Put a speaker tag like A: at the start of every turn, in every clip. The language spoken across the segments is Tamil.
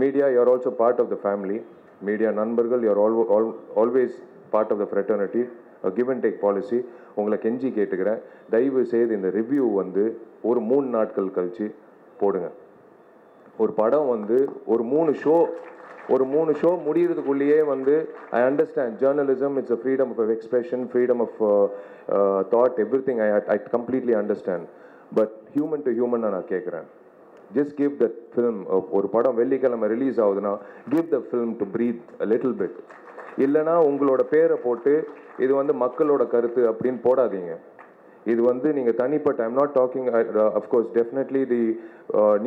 A: Media you're also part of the family media நண்பர்கள் you're all all always part of the fraternity give and take policy உங்களை கெஞ்சி கேட்டுக்கிறேன். தயவு செய்து இந்த ரிவ்யூ வந்து ஒரு மூணு நாட்கள் கழிச்சு போடுங்க. ஒரு படம் வந்து ஒரு மூணு ஷோ ஒரு மூணு ஷோ முடியறதுக்குள்ளேயே வந்து I understand journalism it's a freedom of expression freedom of thought everything I I completely understand but human to human நான் கேட்குறேன் ஜஸ்ட் கிவ் தட் ஃபிலிம் ஒரு படம் வெள்ளிக்கிழமை ரிலீஸ் ஆகுதுன்னா give the film to breathe little bit இல்லைனா உங்களோட பேரை போட்டு இது வந்து மக்களோட கருத்து அப்படின்னு போடாதீங்க. இது வந்து நீங்கள் தனிப்பட்ட I'm not talking of course definitely the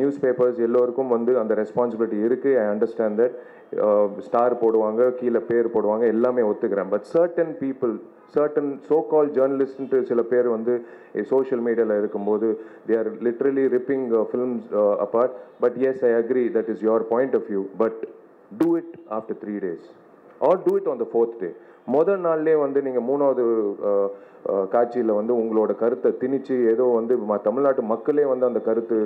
A: newspapers எல்லோருக்கும் வந்து அந்த ரெஸ்பான்சிபிலிட்டி இருக்குது ஐ அண்டர்ஸ்டாண்ட் தட் ஸ்டார் போடுவாங்க கீழே பேர் போடுவாங்க எல்லாமே ஒத்துக்கிறேன். But certain people certain so call journalist சில பேர் வந்து சோஷியல் மீடியாவில் இருக்கும்போது they are literally ripping films apart but yes I agree that is your point of view but do it after three days or do it on the fourth day முதல் நாள்லேயே வந்து நீங்கள் மூணாவது காட்சியில் வந்து உங்களோட கருத்தை திணிச்சு ஏதோ வந்து ம- தமிழ்நாட்டு மக்களே வந்து அந்த கருத்து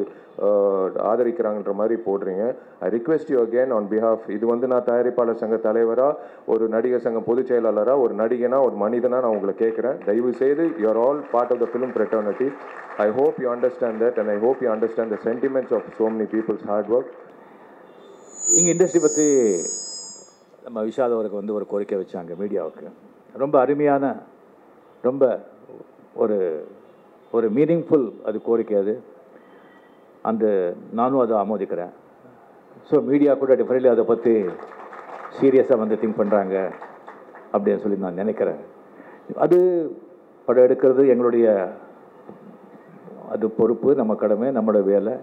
A: ஆதரிக்கிறாங்கன்ற மாதிரி போடுறீங்க. I request you again on behalf இது வந்து நான் தயாரிப்பாளர் சங்க தலைவராக ஒரு நடிகர் சங்க பொதுச் செயலாளராக ஒரு நடிகனா ஒரு மனிதனாக நான் உங்களை கேட்குறேன். தயவு செய்து you're all part of the film fraternity I hope you understand that and I hope you understand the sentiments of so many peoples hard work
B: இங்கே இண்டஸ்ட்ரி பற்றி நம்ம விஷால் அவருக்கு வந்து ஒரு கோரிக்கை வச்சாங்க மீடியாவுக்கு. ரொம்ப அருமையான ரொம்ப ஒரு ஒரு மீனிங்ஃபுல் அது கோரிக்கை அது. அந்த நானும் அதை ஆமோதிக்கிறேன். ஸோ மீடியா கூட டெஃபினெட்லி அதை பற்றி சீரியஸாக வந்து திங்க் பண்ணுறாங்க அப்படின்னு சொல்லி நான் நினைக்கிறேன். அது படம் எடுக்கிறது எங்களுடைய அது பொறுப்பு நம்ம கடமை நம்மளோட வேலை.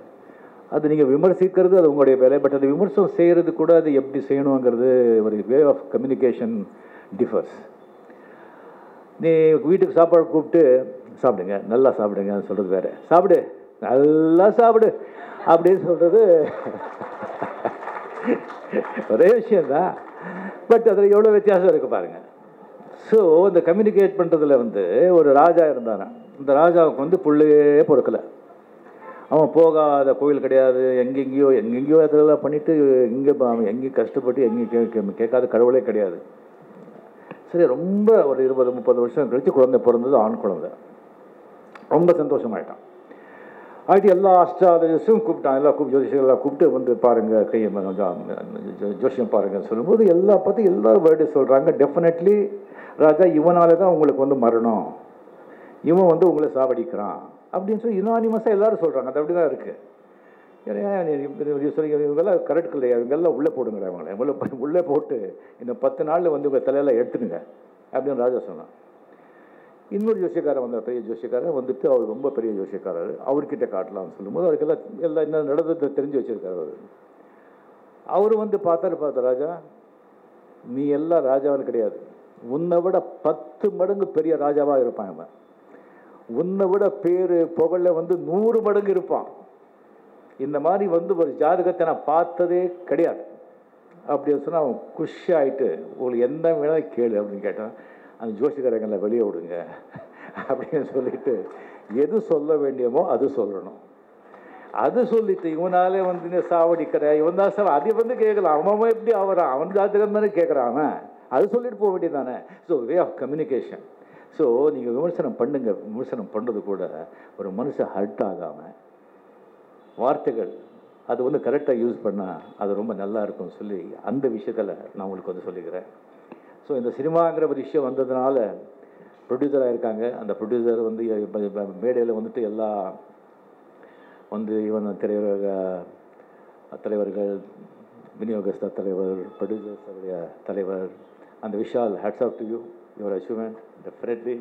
B: அது நீங்கள் விமர்சிக்கிறது அது உங்களுடைய வேலை பட் அது விமர்சனம் செய்கிறது கூட அது எப்படி செய்யணுங்கிறது ஒரு வே ஆஃப் கம்யூனிகேஷன் டிஃபர்ஸ் நீ வீட்டுக்கு சாப்பாடு கூப்பிட்டு சாப்பிடுங்க நல்லா சாப்பிடுங்கன்னு சொல்கிறது வேறு. சாப்பிடு நல்லா சாப்பிடு அப்படின்னு சொல்கிறது ஒரே விஷயந்தான் பட் அதில் எவ்வளோ வித்தியாசம் இருக்குது பாருங்கள் ஸோ இந்த கம்யூனிகேட் பண்ணுறதுல வந்து ஒரு ராஜா இருந்தாராம். இந்த ராஜாவுக்கு வந்து புள்ளையே பொறுக்கலை. அவன் போகாத கோயில் கிடையாது. எங்கெங்கேயோ எங்கெங்கேயோ இதெல்லாம் பண்ணிவிட்டு இங்கே அவன் எங்கேயும் கஷ்டப்பட்டு எங்கேயும் கேட்காத கடவுளே கிடையாது. சரி ரொம்ப ஒரு இருபது முப்பது வருஷம் கழித்து குழந்தை பிறந்தது ஆண் குழந்தை. ரொம்ப சந்தோஷமாயிட்டான். ஆகிட்டு எல்லா அஸ்ட்ராலஜிஸ்டும் கூப்பிட்டான். எல்லா கூப்பிட்டு ஜோதிஷர்களாக கூப்பிட்டு வந்து பாருங்கள் கையை கொஞ்சம் ஜோ- ஜோசியம் பாருங்கன்னு சொல்லும்போது எல்லா பற்றி எல்லா வேர்டு சொல்கிறாங்க டெஃபினெட்லி ராஜா இவனால தான் உங்களுக்கு வந்து மரணம். இவன் வந்து உங்களை சாவடிக்கிறான். அப்படின்னு சொல்லி யுனானிமஸாக எல்லாரும் சொல்கிறாங்க அது அப்படி தான் இருக்குது சொல்லி இவங்கெல்லாம் கரெக்ட் இல்லையா? இவங்கெல்லாம் உள்ளே போடுங்க அவங்கள உள்ளே உள்ளே போட்டு இந்த பத்து நாளில் வந்து உங்கள் தலையெல்லாம் எடுத்துடுங்க அப்படின்னு ராஜா சொன்னான். இன்னொரு ஜோசியக்காரன் வந்தார் பெரிய ஜோசியக்காரன். வந்துட்டு அவர் ரொம்ப பெரிய ஜோசியக்காரர். அவர்கிட்ட காட்டலாம்னு சொல்லும்போது அவருக்கெல்லாம் எல்லாம் என்ன நடந்ததை தெரிஞ்சு வச்சிருக்காரு அவர். அவர் வந்து பார்த்தாரு பார்த்த ராஜா நீ எல்லாம் ராஜாவான்னு கிடையாது. உன்னை விட பத்து மடங்கு பெரிய ராஜாவாக இருப்பான் இவன். உன்னை விட பேர் புகழ வந்து நூறு மடங்கு இருப்பான். இந்த மாதிரி வந்து ஒரு ஜாதகத்தை நான் பார்த்ததே கிடையாது. அப்படின்னு சொன்னால் அவன் குஷி ஆகிட்டு உங்களுக்கு என்ன வேணாலும் கேளு அப்படின்னு கேட்டான். அந்த ஜோசிக்காரங்களை வெளியே விடுங்க அப்படின்னு சொல்லிட்டு எது சொல்ல வேண்டியமோ அது சொல்லணும். அது சொல்லிட்டு இவனாலே வந்து சாவடிக்கிற இவன் தான் சார் அதை வந்து கேட்கலாம். அவன் எப்படி ஆகிறான் அவன் ஜாதகம் தானே கேட்குறான் அவன். அது சொல்லிட்டு போக வேண்டியதானே so way of communication so நீங்கள் விமர்சனம் பண்ணுங்க. விமர்சனம் பண்ணுறது கூட ஒரு மனுஷன் ஹர்ட் ஆகாமல் வார்த்தைகள் அது வந்து கரெக்டாக யூஸ் பண்ணால் அது ரொம்ப நல்லா இருக்கும்னு சொல்லி அந்த விஷயத்தில் நான் உங்களுக்கு வந்து சொல்லிக்கிறேன். ஸோ இந்த சினிமாங்கிற ஒரு விஷயம் வந்ததுனால ப்ரொடியூசராக இருக்காங்க அந்த ப்ரொடியூசர் வந்து மேடையில் வந்துட்டு எல்லா வந்து இவன் திரையுலக தலைவர்கள் விநியோகஸ்த தலைவர் ப்ரொடியூசர்ஸுடைய தலைவர் அந்த Vishal hats off to you your achievement definitely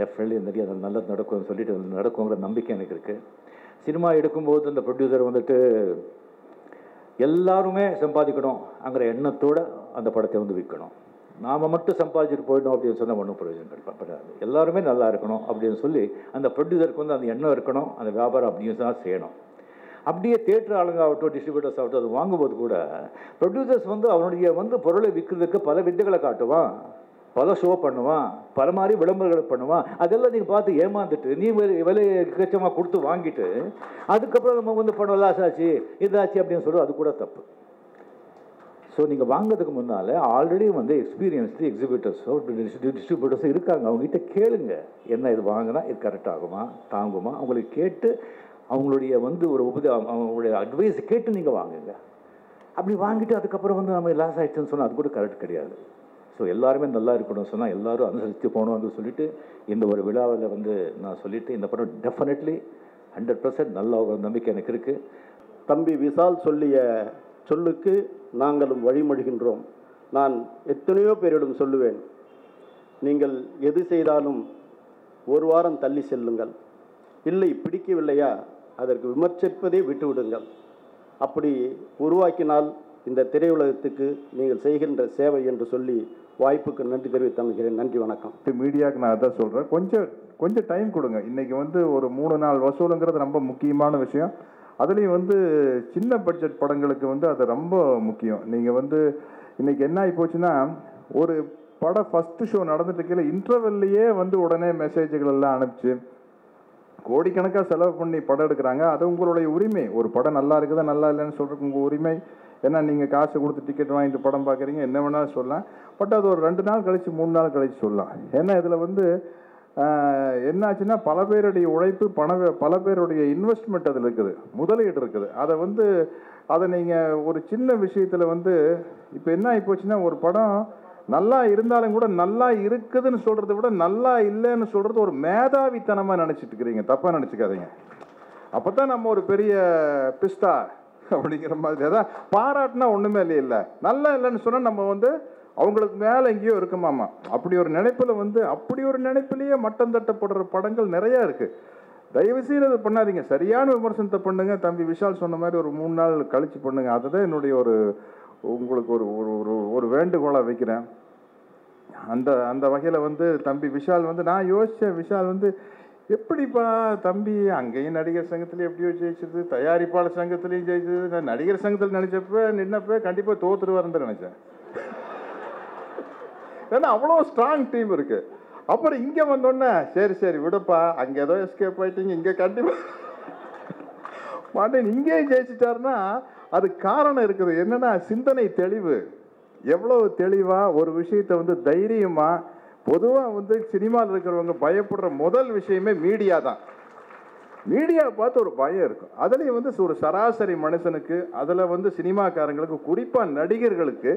B: definitely நிறைய அது நல்லது நடக்கும்னு சொல்லிட்டு நடக்குங்கிற நம்பிக்கை எனக்கு இருக்குது சினிமா எடுக்கும்போது அந்த ப்ரொடியூசர் வந்துட்டு எல்லாருமே சம்பாதிக்கணும் அங்கிற அந்த படத்தை வந்து விற்கணும். நாம் மட்டும் சம்பாதிச்சுட்டு போயிடணும் அப்படின்னு சொன்னால் ஒன்றும் பிரயோஜனம் கிடையாது எல்லாருமே நல்லா இருக்கணும் அப்படின்னு சொல்லி அந்த ப்ரொடியூசருக்கு வந்து அந்த எண்ணம் இருக்கணும் அந்த வியாபாரம் அப்படின்னு தான் செய்யணும். அப்படியே தேட்டர் ஆளுங்க ஆகட்டும் டிஸ்ட்ரிபியூட்டர்ஸ் ஆகட்டும் அது வாங்கும்போது கூட ப்ரொடியூசர்ஸ் வந்து அவனுடைய வந்து பொருளை விற்கிறதுக்கு பல வித்தைகளை காட்டுவான். பல ஷோ பண்ணுவான் பல மாதிரி விளம்பரங்களை பண்ணுவான். அதெல்லாம் நீங்கள் பார்த்து ஏமாந்துட்டு நீ விலை விலை கச்சமாக கொடுத்து வாங்கிட்டு அதுக்கப்புறம் நம்ம வந்து பணம் லாஸ் ஆச்சு இதாச்சு அப்படின்னு சொல்லுவோம் அது கூட தப்பு. ஸோ நீங்கள் வாங்குறதுக்கு முன்னால் ஆல்ரெடி வந்து எக்ஸ்பீரியன்ஸ்டு எக்ஸிபியூட்டர்ஸோ டிஸ்ட்ரிபியூட்டர்ஸோ இருக்காங்க. அவங்ககிட்ட கேளுங்க என்ன இது வாங்கினா இது கரெக்ட் ஆகுமா தாங்குமா? அவங்களுக்கு கேட்டு அவங்களுடைய வந்து ஒரு உபதி அவங்களுடைய அட்வைஸ் கேட்டு நீங்கள் வாங்குங்க. அப்படி வாங்கிட்டு அதுக்கப்புறம் வந்து நம்ம லாஸ் ஆகிடுச்சுன்னு சொன்னால் அது கூட கரெக்ட் கிடையாது. ஸோ எல்லாருமே நல்லா இருக்கணும்னு சொன்னால் எல்லாரும் அனுசரித்து போகணும்னு சொல்லிட்டு இந்த ஒரு விழாவில் வந்து நான் சொல்லிட்டு இந்த படம் டெஃபினெட்லி ஹண்ட்ரட் பர்சன்ட் நல்ல ஒரு நம்பிக்கை எனக்கு இருக்குது
C: தம்பி விசால் சொல்லிய சொல்லுக்கு நாங்களும் வழிமொழிகின்றோம். நான் எத்தனையோ பேரிடம் சொல்லுவேன். நீங்கள் எது செய்தாலும் ஒரு வாரம் தள்ளி செல்லுங்கள். இல்லை பிடிக்கவில்லையா? அதற்கு விமர்சிப்பதே விட்டுவிடுங்கள். அப்படி உருவாக்கினால் இந்த திரையுலகத்துக்கு நீங்கள் செய்கின்ற சேவை என்று சொல்லி வாய்ப்புக்கு நன்றி தெரிவித்து நன்றி வணக்கம்.
D: மீடியாவுக்கு நான் அதான் சொல்கிறேன் கொஞ்சம் கொஞ்சம் டைம் கொடுங்க. இன்றைக்கி வந்து ஒரு மூணு நாள் வசூலுங்கிறது ரொம்ப முக்கியமான விஷயம். அதுலேயும் வந்து சின்ன பட்ஜெட் படங்களுக்கு வந்து அது ரொம்ப முக்கியம். நீங்கள் வந்து இன்றைக்கி என்ன ஆகி போச்சுன்னா ஒரு படம் ஃபஸ்ட்டு ஷோ நடந்துட்டு இருக்கையில் இன்டர்வெல்லையே வந்து உடனே மெசேஜ்கள் எல்லாம் அனுப்பிச்சு கோடிக்கணக்காக செலவு பண்ணி படம் எடுக்கிறாங்க. அது உங்களுடைய உரிமை. ஒரு படம் நல்லா இருக்குதா நல்லா இல்லைன்னு சொல்கிறதுக்கு உங்கள் உரிமை. ஏன்னா நீங்கள் காசு கொடுத்து டிக்கெட் வாங்கிட்டு படம் பார்க்குறீங்க என்ன வேணாலும் சொல்லலாம். பட் அது ஒரு ரெண்டு நாள் கழித்து மூணு நாள் கழித்து சொல்லலாம். ஏன்னா இதில் வந்து என்னாச்சுன்னா பல பேருடைய உழைப்பு பண பல பேருடைய இன்வெஸ்ட்மெண்ட் அதில் இருக்குது. முதலீடு இருக்குது. அதை வந்து அதை நீங்கள் ஒரு சின்ன விஷயத்தில் வந்து இப்போ என்ன ஆகி போச்சுன்னா ஒரு படம் நல்லா இருந்தாலும் கூட நல்லா இருக்குதுன்னு சொல்கிறத விட நல்லா இல்லைன்னு சொல்கிறது ஒரு மேதாவித்தனமாக நினச்சிட்டு இருக்கிறீங்க. தப்பாக நினச்சிக்காதீங்க. அப்போ தான் நம்ம ஒரு பெரிய பிஸ்தா அப்படிங்கிற மாதிரி அதான் பாராட்டினா ஒன்றுமே இல்லை இல்லை. நல்லா இல்லைன்னு சொன்னால் நம்ம வந்து அவங்களுக்கு மேலே எங்கேயோ இருக்குமாமா. அப்படி ஒரு நினைப்பில் வந்து அப்படி ஒரு நினைப்பிலேயே மட்டம் தட்டப்படுற படங்கள் நிறையா இருக்குது தயவுசெய்து அதை பண்ணாதீங்க. சரியான விமர்சனத்தை பண்ணுங்க. தம்பி விஷால் சொன்ன மாதிரி ஒரு மூணு நாள் கழித்து பண்ணுங்க. அதுதான் என்னுடைய ஒரு உங்களுக்கு ஒரு ஒரு ஒரு ஒரு வேண்டுகோளாக வைக்கிறேன். அந்த அந்த வகையில் வந்து தம்பி விஷால் வந்து நான் யோசித்தேன் விஷால் வந்து எப்படிப்பா தம்பி அங்கேயும் நடிகர் சங்கத்தில் எப்படியோ ஜெயிச்சது தயாரிப்பாளர் சங்கத்துலேயும் ஜெயிச்சது நான் நடிகர் சங்கத்தில் நினச்சப்ப நின்னப்ப கண்டிப்பாக தோத்துருவாருன்னு நினச்சேன். ஏன்னா அவ்வளோ ஸ்ட்ராங் டீம் இருக்குது அப்புறம் இங்கே வந்தோடனே சரி சரி விடுப்பா அங்கே ஏதோ எஸ்கேப் ஆகிட்டீங்க இங்கே கண்டிப்பாக மாட்டேன் இங்கேயும் ஜெயிச்சிட்டாருன்னா அது காரணம் இருக்குது. என்னன்னா சிந்தனை தெளிவு. எவ்வளோ தெளிவாக ஒரு விஷயத்தை வந்து தைரியமாக பொதுவாக வந்து சினிமாவில் இருக்கிறவங்க பயப்படுற முதல் விஷயமே மீடியா தான். மீடியாவை பார்த்து ஒரு பயம் இருக்கும். அதுலேயும் வந்து ஒரு சராசரி மனுஷனுக்கு அதில் வந்து சினிமாக்காரங்களுக்கு குறிப்பாக நடிகர்களுக்கு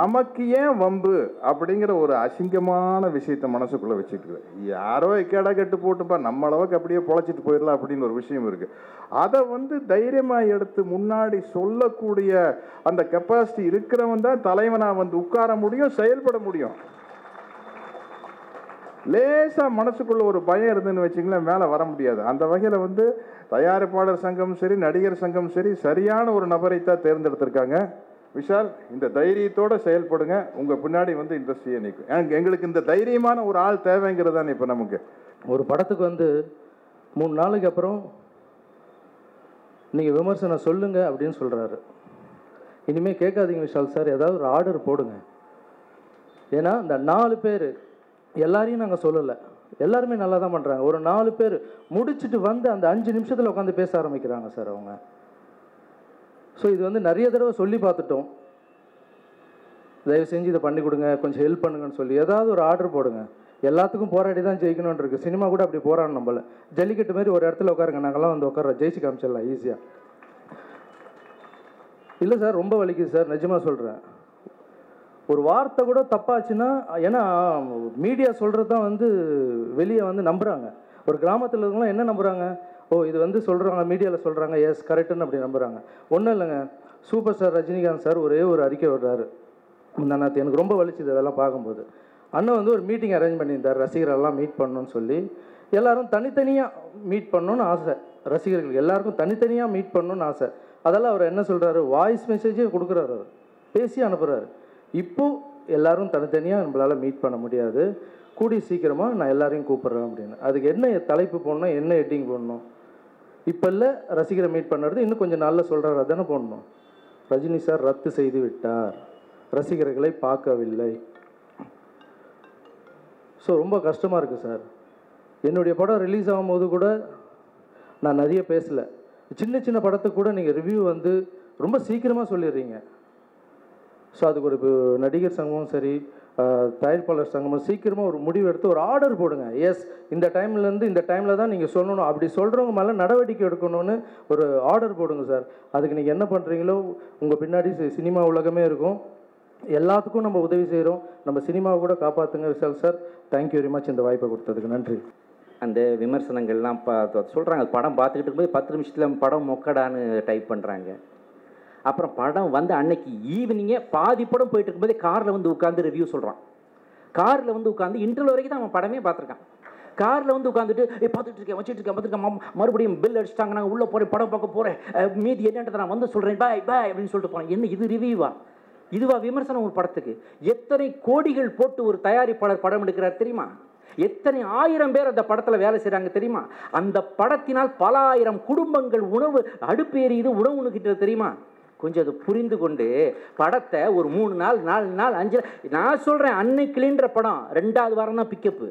D: நமக்கு ஏன் வம்பு அப்படிங்கிற ஒரு அசிங்கமான விஷயத்தை மனசுக்குள்ளே வச்சுட்டு யாரோ கேடா கெட்டு போட்டுப்பா நம்ம அளவுக்கு அப்படியே பொழைச்சிட்டு போயிடலாம் அப்படின்னு ஒரு விஷயம் இருக்குது அதை வந்து தைரியமாக எடுத்து முன்னாடி சொல்லக்கூடிய அந்த கெப்பாசிட்டி இருக்கிறவன் தான் தலைவனாக வந்து உட்கார முடியும் செயல்பட முடியும். லேசாக மனசுக்குள்ள ஒரு பயம் இருந்துன்னு வச்சிங்களேன் மேலே வர முடியாது. அந்த வகையில் வந்து தயாரிப்பாளர் சங்கம் சரி நடிகர் சங்கம் சரி சரியான ஒரு நபரை தான் தேர்ந்தெடுத்திருக்காங்க. விஷால் இந்த தைரியத்தோடு செயல்படுங்க. உங்கள் பின்னாடி வந்து இண்டஸ்ட்ரியை நிற்கும் எங்களுக்கு இந்த தைரியமான ஒரு ஆள் தேவைங்கிறது தான் இப்போ நமக்கு.
E: ஒரு படத்துக்கு வந்து மூணு நாளுக்கு அப்புறம் நீங்கள் விமர்சனம் சொல்லுங்க அப்படின்னு சொல்கிறாரு இனிமேல் கேட்காதீங்க விஷால் சார் ஏதாவது ஒரு ஆர்டர் போடுங்க. ஏன்னா இந்த நாலு பேர் எல்லாரையும் நாங்கள் சொல்லலை. எல்லாருமே நல்லா தான் பண்ணுறாங்க ஒரு நாலு பேர் முடிச்சுட்டு வந்து அந்த அஞ்சு நிமிஷத்தில் உட்காந்து பேச ஆரம்பிக்கிறாங்க சார் அவங்க. ஸோ இது வந்து நிறைய தடவை சொல்லி பார்த்துட்டோம். தயவு செஞ்சு இதை பண்ணி கொடுங்க கொஞ்சம் ஹெல்ப் பண்ணுங்கன்னு சொல்லி. ஏதாவது ஒரு ஆர்டர் போடுங்க. எல்லாத்துக்கும் போராடி தான் ஜெயிக்கணும்னு இருக்குது சினிமா கூட அப்படி போராடணும் நம்மள ஜல்லிக்கட்டு மாதிரி ஒரு இடத்துல உட்காருங்க. நாங்கள்லாம் வந்து உட்கார ஜெயிச்சு காமிச்சிடலாம் ஈஸியாக இல்லை சார் ரொம்ப வலிக்குது சார். நிஜமாக சொல்கிறேன் ஒரு வார்த்தை கூட தப்பாச்சுன்னா ஏன்னா மீடியா சொல்கிறது தான் வந்து வெளியே வந்து நம்புகிறாங்க ஒரு கிராமத்தில் இருக்கவங்களாம் என்ன நம்புகிறாங்க ஓ இது வந்து சொல்கிறாங்க மீடியாவில் சொல்கிறாங்க எஸ் கரெக்டுன்னு அப்படி நம்புகிறாங்க ஒன்றும் இல்லைங்க. சூப்பர் ஸ்டார் ரஜினிகாந்த் சார் ஒரே ஒரு அறிக்கை விடுறாரு. முந்தானத்து எனக்கு ரொம்ப வலிச்சுது அதெல்லாம் பார்க்கும்போது. அண்ணன் வந்து ஒரு மீட்டிங் அரேஞ்ச் பண்ணியிருந்தார் ரசிகரெல்லாம் மீட் பண்ணணும்னு சொல்லி. எல்லாரும் தனித்தனியாக மீட் பண்ணணும்னு ஆசை. ரசிகர்கள் எல்லாருக்கும் தனித்தனியாக மீட் பண்ணணும்னு ஆசை. அதெல்லாம் அவர் என்ன சொல்கிறாரு வாய்ஸ் மெசேஜே கொடுக்குறாரு அவர். பேசி அனுப்புகிறாரு இப்போ எல்லாரும் தனித்தனியாக நம்மளால் மீட் பண்ண முடியாது. கூடி சீக்கிரமாக நான் எல்லாரையும் கூப்பிட்றேன் அப்படின்னு. அதுக்கு என்ன தலைப்பு போடணும் என்ன எட்டிங் போடணும்? இப்போ இல்லை ரசிகரை மீட் பண்ணுறது இன்னும் கொஞ்சம் நாளில் சொல்கிறார் அதானே போடணும். ரஜினி சார் ரத்து செய்து விட்டார். ரசிகர்களை பார்க்கவில்லை. ஸோ ரொம்ப கஷ்டமாக இருக்குது சார் என்னுடைய படம் ரிலீஸ் ஆகும்போது கூட நான் நிறைய பேசலை. சின்ன சின்ன படத்துக்கு கூட நீங்கள் ரிவ்யூ வந்து ரொம்ப சீக்கிரமாக சொல்லிடுறீங்க. ஸோ அதுக்கு ஒரு நடிகர் சங்கமும் சரி தயாரிப்பாளர் சங்கமும் சீக்கிரமாக ஒரு முடிவு எடுத்து ஒரு ஆர்டர் போடுங்க. எஸ் இந்த டைம்லேருந்து இந்த டைமில் தான் நீங்கள் சொல்லணும். அப்படி சொல்கிறவங்க மேலே நடவடிக்கை எடுக்கணும்னு ஒரு ஆர்டர் போடுங்க சார் அதுக்கு நீங்கள் என்ன பண்ணுறீங்களோ உங்கள் பின்னாடி சினிமா உலகமே இருக்கும். எல்லாத்துக்கும் நம்ம உதவி செய்கிறோம் நம்ம சினிமாவை கூட காப்பாற்றுங்க Vishal sir thank you very much இந்த வாய்ப்பை கொடுத்ததுக்கு. நன்றி.
F: அந்த விமர்சனங்கள்லாம் பா சொல்கிறாங்க படம் பார்த்துக்கிட்டு இருக்கும்போது பத்து நிமிஷத்தில் படம் மொக்கடான்னு டைப் பண்ணுறாங்க அப்புறம் படம் வந்து அன்னைக்கு ஈவினிங்கே பாதி படம் போயிட்டு இருக்கும்போதே காரில் வந்து உட்காந்து ரிவ்யூ சொல்கிறான் காரில் வந்து உட்காந்து இன்டர்வல் வரைக்கும் தான் அவன் படமே பார்த்துருக்கான். காரில் வந்து உட்காந்துட்டு ஏ பார்த்துட்டு இருக்கேன் வச்சுட்டு இருக்கேன் பார்த்துருக்கேன் மறுபடியும் பில் அடிச்சிட்டாங்க நாங்கள் உள்ளே போகிறேன் படம் பார்க்க போகிறேன் மீதி என்னன்றதை நான் வந்து சொல்கிறேன் பாய் பாய் அப்படின்னு சொல்லிட்டு போகிறேன் என்ன இது ரிவ்யூவா இதுவா விமர்சனம் ஒரு படத்துக்கு. எத்தனை கோடிகள் போட்டு ஒரு தயாரிப்பாளர் படம் எடுக்கிறார் தெரியுமா? எத்தனை ஆயிரம் பேர் அந்த படத்தில் வேலை செய்கிறாங்க தெரியுமா? அந்த படத்தினால் பல ஆயிரம் குடும்பங்கள் உணவு அடுப்பு எரியுது உணவு உணுக்கிட்டு தெரியுமா? கொஞ்சம் அது புரிந்து கொண்டு படத்தை ஒரு மூணு நாள் நாலு நாள் அஞ்சு நான் சொல்கிறேன் அன்னைக்கிளின்ற படம் ரெண்டாவது வாரம் தான் பிக்கப்பு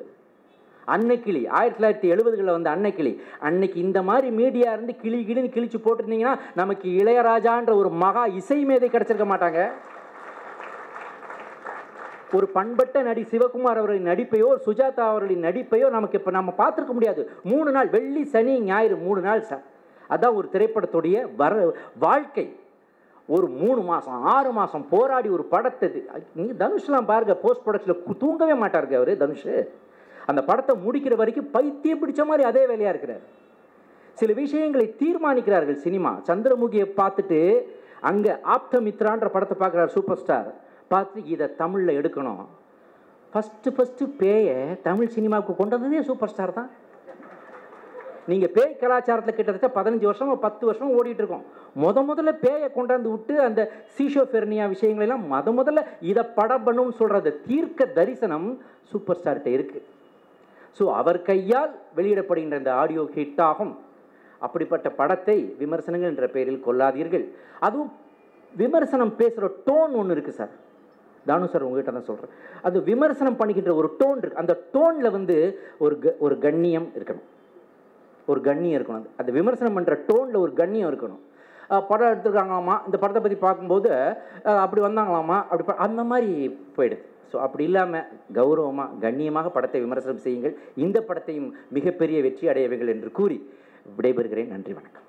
F: அன்னைக்கிளி ஆயிரத்தி தொள்ளாயிரத்தி எழுபதுகளில் வந்த அன்னைக்கிளி. அன்னைக்கு இந்த மாதிரி மீடியா இருந்து கிளி கிளின்னு கிழிச்சு போட்டிருந்தீங்கன்னா நமக்கு இளையராஜான்ற ஒரு மகா இசை மேதை கிடச்சிருக்க மாட்டாங்க. ஒரு பண்பட்ட நடி சிவகுமார் அவர்களின் நடிப்பையோ சுஜாதா அவர்களின் நடிப்பையோ நமக்கு இப்போ நம்ம பார்த்துருக்க முடியாது. மூணு நாள் வெள்ளி சனி ஞாயிறு மூணு நாள் சார் அதான் ஒரு திரைப்படத்துடைய வர வாழ்க்கை. ஒரு மூணு மாதம் ஆறு மாதம் போராடி ஒரு படத்தை நீங்கள் தனுஷ்லாம் பாருங்க போஸ்ட் ப்ரொடக்ஷனில் தூங்கவே மாட்டாருங்க அவர் தனுஷ். அந்த படத்தை முடிக்கிற வரைக்கும் பைத்தியம் பிடிச்ச மாதிரி அதே வேலையாக இருக்கிறார். சில விஷயங்களை தீர்மானிக்கிறார்கள் சினிமா. சந்திரமுகியை பார்த்துட்டு அங்கே ஆப்தமித்ரான்ற படத்தை பார்க்குறாரு சூப்பர் ஸ்டார் பார்த்து இதை தமிழில் எடுக்கணும். ஃபஸ்ட்டு ஃபஸ்ட்டு பேயை தமிழ் சினிமாவுக்கு கொண்டு வந்ததே சூப்பர் ஸ்டார் தான். நீங்கள் பேய் கலாச்சாரத்தில் கிட்டத்தட்ட பதினஞ்சு வருஷம் பத்து வருஷம் ஓடிட்டு இருக்கோம். முத முதல்ல பேயை கொண்டாந்து விட்டு அந்த சீஷோஃபெர்னியா விஷயங்களெல்லாம் முத முதல்ல இதை படம் பண்ணுன்னு சொல்கிறது தீர்க்க தரிசனம் சூப்பர் ஸ்டார்கிட்ட இருக்குது ஸோ அவர் கையால் வெளியிடப்படுகின்ற இந்த ஆடியோ ஹிட் ஆகும். அப்படிப்பட்ட படத்தை விமர்சனங்கள் என்ற பெயரில் கொள்ளாதீர்கள். அதுவும் விமர்சனம் பேசுகிற டோன் ஒன்று இருக்குது சார். தானு சார் உங்ககிட்ட தான் சொல்கிறேன் அது விமர்சனம் பண்ணிக்கின்ற ஒரு டோன் இருக்கு. அந்த டோனில் வந்து ஒரு க ஒரு கண்ணியம் இருக்கணும். ஒரு கண்ணியம் இருக்கணும். அந்த- அந்த விமர்சனம் பண்ணுற டோனில் ஒரு கண்ணியம் இருக்கணும். படம் எடுத்துருக்காங்களாமா? இந்த படத்தை பற்றி பார்க்கும்போது அப்படி வந்தாங்களாமா? அப்படி அந்த மாதிரி போயிடுது. ஸோ அப்படி இல்லாமல் கௌரவமாக கண்ணியமாக படத்தை விமர்சனம் செய்யுங்கள். இந்த படத்தையும் மிகப்பெரிய வெற்றி அடையவைகள் என்று கூறி விடைபெறுகிறேன். நன்றி வணக்கம்.